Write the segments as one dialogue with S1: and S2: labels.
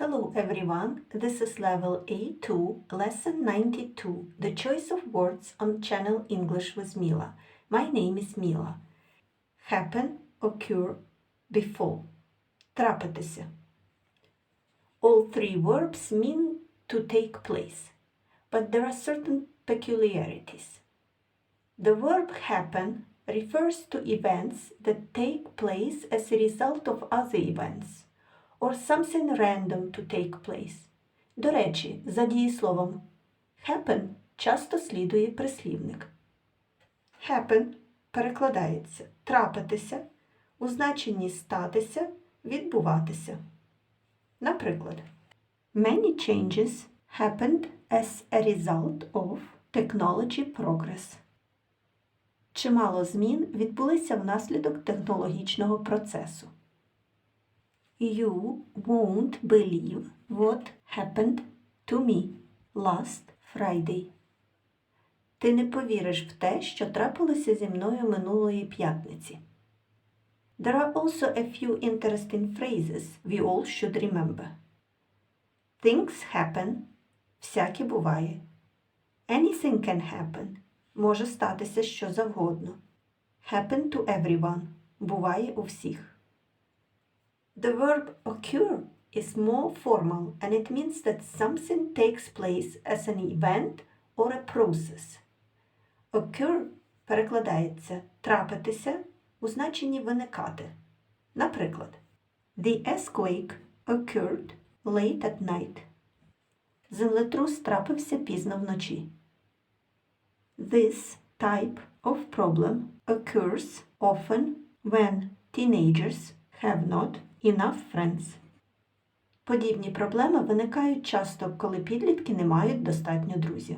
S1: Hello everyone, this is level A2, lesson 92, the choice of words on channel English with Mila. My name is Mila. Happen, occur, befall. Трапитися. All three verbs mean to take place, but there are certain peculiarities. The verb happen refers to events that take place as a result of other events Or something random to take place. До речі, за дієсловом happen часто слідує прислівник. Happen перекладається трапитися у значенні статися, відбуватися. Наприклад, many changes happened as a result of technology progress. Чимало змін відбулися внаслідок технологічного процесу. You won't believe what happened to me last Friday. Ти не повіриш в те, що трапилося зі мною минулої п'ятниці. There are also a few interesting phrases we all should remember. Things happen. Всяке буває. Anything can happen. Може статися що завгодно. Happen to everyone. Буває у всіх. The verb occur is more formal and it means that something takes place as an event or a process. Occur перекладається трапитися у значенні виникати. Наприклад, The earthquake occurred late at night. Землетрус трапився пізно вночі. This type of problem occurs often when teenagers have not enough friends. Подібні проблеми виникають часто, коли підлітки не мають достатньо друзів.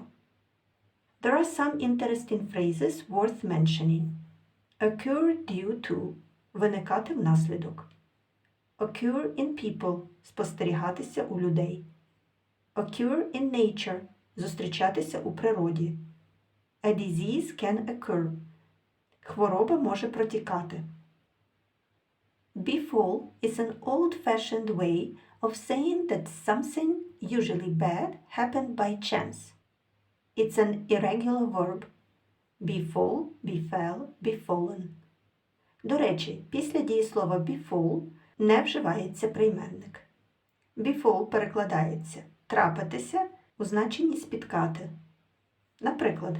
S1: There are some interesting phrases worth mentioning. Occur due to виникати внаслідок. Occur in people спостерігатися у людей. Occur in nature зустрічатися у природі. A disease can occur. Хвороба може протікати. Befall is an old-fashioned way of saying that something, usually bad, happened by chance. It's an irregular verb. Befall, befell, befallen. До речі, після дієслова befall не вживається прийменник. Befall перекладається трапитися у значенні спіткати. Наприклад,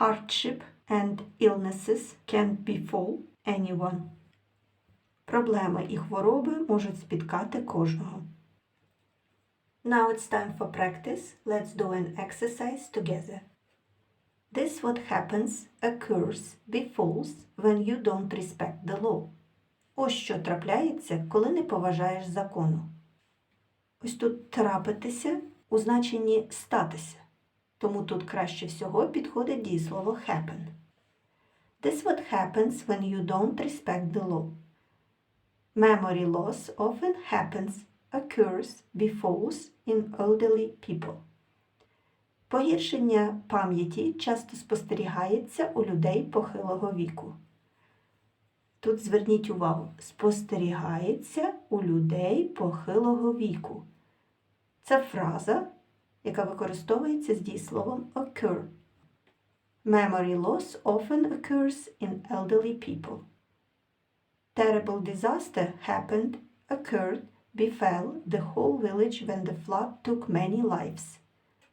S1: hardship and illnesses can befall anyone. Проблеми і хвороби можуть спіткати кожного. Now it's time for practice. Let's do an exercise together. This what happens, occurs, befalls when you don't respect the law. Ось що трапляється, коли не поважаєш закону. Ось тут трапитися у значенні статися. Тому тут краще всього підходить дієслово happen. This what happens when you don't respect the law. Memory loss often happens, occurs, befalls in elderly people. Погіршення пам'яті часто спостерігається у людей похилого віку. Тут зверніть увагу, спостерігається у людей похилого віку. Це фраза, яка використовується з дієсловом occur. Memory loss often occurs in elderly people. Terrible disaster happened, occurred, befell the whole village when the flood took many lives.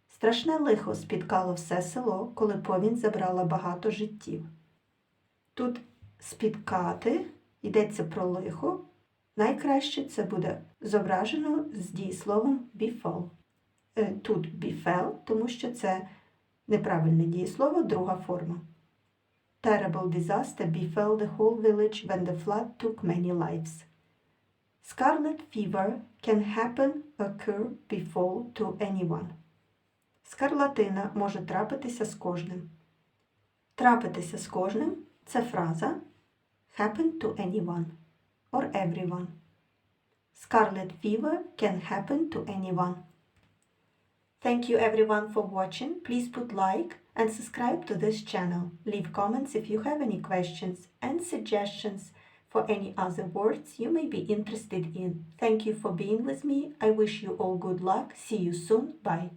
S1: Страшне лихо спіткало все село, коли повінь забрала багато життів. Тут спіткати йдеться про лихо. Найкраще це буде зображено з дієсловом befall. Е, Тут befell, тому що це неправильне дієслово, друга форма. Terrible disaster befell the whole village when the flood took many lives. Scarlet fever can happen, occur, befall to anyone. Скарлатина може трапитися з кожним. Трапитися з кожним це фраза happen to anyone or everyone. Scarlet fever can happen to anyone. Thank you everyone for watching. Please put like and subscribe to this channel. Leave comments if you have any questions and suggestions. for any other words you may be interested in. Thank you for being with me. I wish you all good luck. See you soon. Bye.